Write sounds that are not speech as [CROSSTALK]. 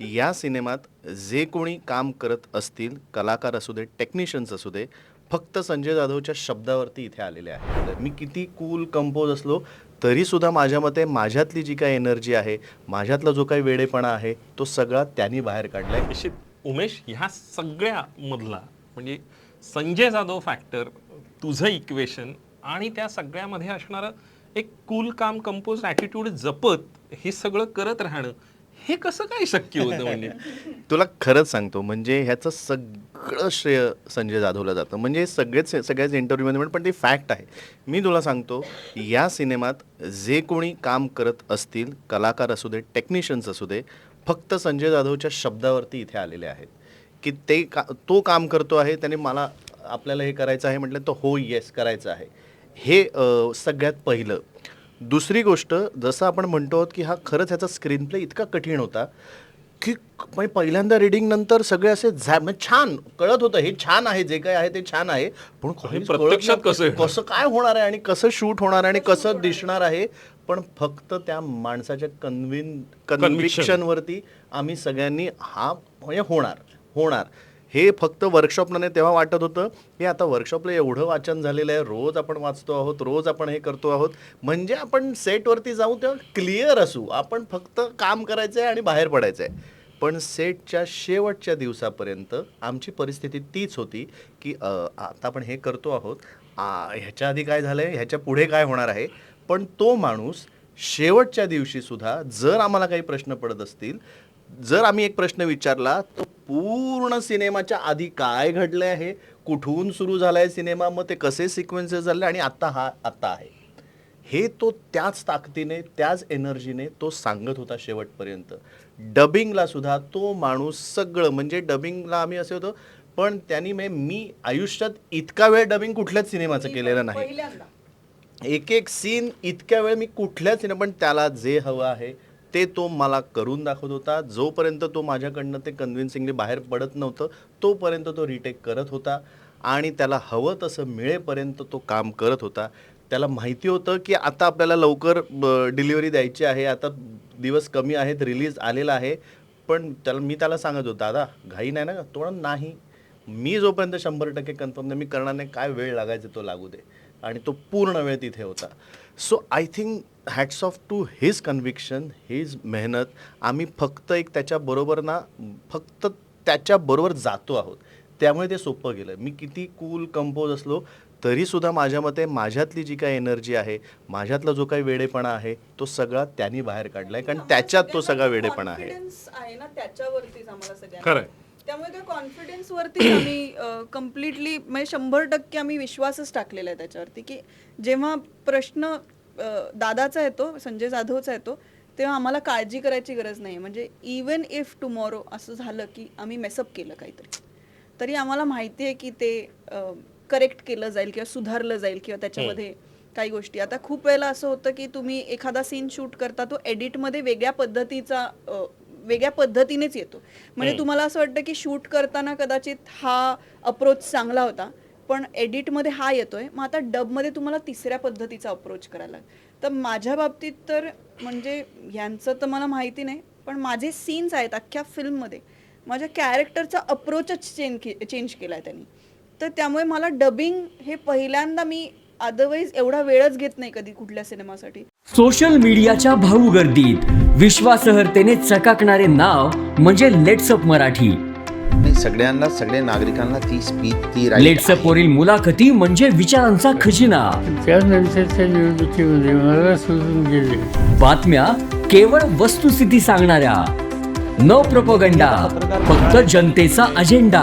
या सिनेमात जे कोणी काम करत असतील कलाकार असू दे टेक्निशियन्स असू दे फक्त संजय जाधवच्या शब्दावरती इथे आलेले आहे मी किती कूल कंपोज असलो तरीसुद्धा माझ्या मते माझ्यातली जी काही एनर्जी आहे माझ्यातला जो काही वेडेपणा आहे तो सगळा त्यांनी बाहेर काढलाय. निश्चित. उमेश ह्या सगळ्या मधला म्हणजे संजय जाधव फॅक्टर तुझं इक्वेशन आणि त्या सगळ्यामध्ये असणारं एक कूल काम कंपोज ॲटिट्यूड जपत हे सगळं करत राहणं हे कसं काय शक्य होतं म्हणजे [LAUGHS] तुला खरंच सांगतो म्हणजे ह्याचं सगळं श्रेय संजय जाधवला जातं. म्हणजे सगळेच सगळ्याच इंटरव्ह्यूमध्ये पण ते फॅक्ट आहे. मी तुला सांगतो या सिनेमात जे कोणी काम करत असतील कलाकार असू दे टेक्निशियन्स असू दे फक्त संजय जाधवच्या शब्दावरती इथे आलेले आहेत. की ते का तो काम करतो आहे त्याने मला आपल्याला हे करायचं आहे म्हटलं तर हो येस करायचं आहे. हे सगळ्यात पहिलं दुसरी गोष्ट जसं आपण म्हणतो आहोत की हा खरंच ह्याचा स्क्रीन प्ले इतका कठीण होता की म्हणजे पहिल्यांदा रिडिंग नंतर सगळे असे झा म्हणजे छान कळत होतं हे छान आहे जे काही आहे ते छान आहे पण प्रत्यक्षात. कसं? कसं काय होणार आहे आणि कसं शूट होणार आहे आणि कसं दिसणार आहे पण फक्त त्या माणसाच्या कन्व्हिन कन्व्हिक्शनवरती आम्ही सगळ्यांनी हा म्हणजे होणार होणार हे फक्त वर्कशॉपने तेव्हा वाटत होतं की आता वर्कशॉपला एवढं वाचन झालेलं आहे रोज आपण वाचतो आहोत रोज आपण हे करतो आहोत. म्हणजे आपण सेटवरती जाऊ तेव्हा क्लिअर असू. आपण फक्त काम करायचं आहे आणि बाहेर पडायचं आहे पण सेटच्या शेवटच्या दिवसापर्यंत आमची परिस्थिती तीच होती की आता आपण हे करतो आहोत. ह्याच्या आधी काय झालं आहे ह्याच्या पुढे काय होणार आहे? पण तो माणूस शेवटच्या दिवशीसुद्धा जर आम्हाला काही प्रश्न पडत असतील जर आम्ही एक प्रश्न विचारला तो पूर्ण सिनेमाच्या आधी काय घडलं आहे? कुठून सुरू झाला आहे सिनेमा? मग ते कसे सिक्वेन्सेस झाले? आणि आत्ता हा आत्ता आहे. हे तो त्याच ताकदीने त्याच एनर्जीने तो सांगत होता शेवटपर्यंत. डबिंगला सुद्धा तो माणूस सगळं म्हणजे डबिंगला आम्ही असे होतो पण त्यांनी मे मी आयुष्यात इतका वेळ डबिंग कुठल्याच सिनेमाचं केलेलं नाही. एक एक सीन इतक्या वेळ मी कुठल्याच सिने पण त्याला जे हवं आहे ते तो मला करून दाखवत होता. जोपर्यंत तो माझ्याकडनं ते कन्व्हिन्सिंगली बाहेर पडत नव्हतं तोपर्यंत तो रिटेक करत होता आणि त्याला हवं तसं मिळेपर्यंत तो काम करत होता. त्याला माहिती होतं की आता आपल्याला लवकर डिलिव्हरी द्यायची आहे. आता दिवस कमी आहेत रिलीज आलेला आहे. पण त्याला मी त्याला सांगत होतो दादा घाई नाही ना तो नाही. मी जोपर्यंत शंभर टक्के कन्फर्म नाही मी करणार नाही. काय वेळ लागायचा तो लागू दे. आणि तो पूर्ण वेळ तिथे होता. So I think hats off to his conviction his मेहनत. आम्ही फक्त एक त्याच्याबरोबर ना फक्त त्याच्याबरोबर जातो आहोत. त्यामुळे ते सोपं गेलं. मी किती कूल कंपोज असलो तरीसुद्धा माझ्या मते माझ्यातली जी काही एनर्जी आहे माझ्यातला जो काही वेडेपणा आहे तो सगळा त्यांनी बाहेर काढलाय. कारण त्याच्यात तो सगळा वेडेपणा आहे. Confidence त्यामुळे त्या कॉन्फिडन्स वरती आम्ही कम्प्लिटली म्हणजे शंभर टक्के आम्ही विश्वासच टाकलेला आहे त्याच्यावरती की जेव्हा प्रश्न दादाचा येतो संजय जाधवचा येतो तेव्हा आम्हाला काळजी करायची गरज नाही. म्हणजे इवन इफ टुमॉरो असं झालं की आम्ही मेसअप केलं काहीतरी तरी आम्हाला माहिती आहे की ते करेक्ट केलं जाईल किंवा सुधारलं जाईल किंवा त्याच्यामध्ये काही गोष्टी. आता खूप वेळेला असं होतं की तुम्ही एखादा सीन शूट करता तो एडिटमध्ये वेगळ्या पद्धतीचा वेगळ्या पद्धतीनेच येतो. म्हणजे तुम्हाला असं वाटतं की शूट करताना कदाचित हा अप्रोच चांगला होता पण एडिटमध्ये हा येतोय. मग आता डबमध्ये तुम्हाला तिसऱ्या पद्धतीचा अप्रोच करायला लागेल. तर माझ्या बाबतीत तर म्हणजे ह्यांचं तर मला माहिती नाही पण माझे सीन्स आहेत अख्ख्या फिल्ममध्ये माझ्या कॅरेक्टरचा अप्रोचच चेंज चेंज केला आहे त्यांनी. तर त्यामुळे मला डबिंग हे पहिल्यांदा मी अदरवाईज एवढा वेळच घेत नाही कधी कुठल्या सिनेमासाठी. सोशल मीडियाच्या भाऊ गर्दीत विश्वासार्हतेने चकाकणारे नाव म्हणजे लेट्सअप मराठी. नाही सगळ्यांना सगळ्या नागरिकांना ती स्पीच ती right लेट्सअप वरील मुलाखती म्हणजे विचारांचा खजिना. त्यानंतरच्या निवडणुकीमध्ये मला सोडून गेले. बातम्या केवळ वस्तुस्थिती सांगणाऱ्या. न प्रपोगंडा फक्त जनतेचा अजेंडा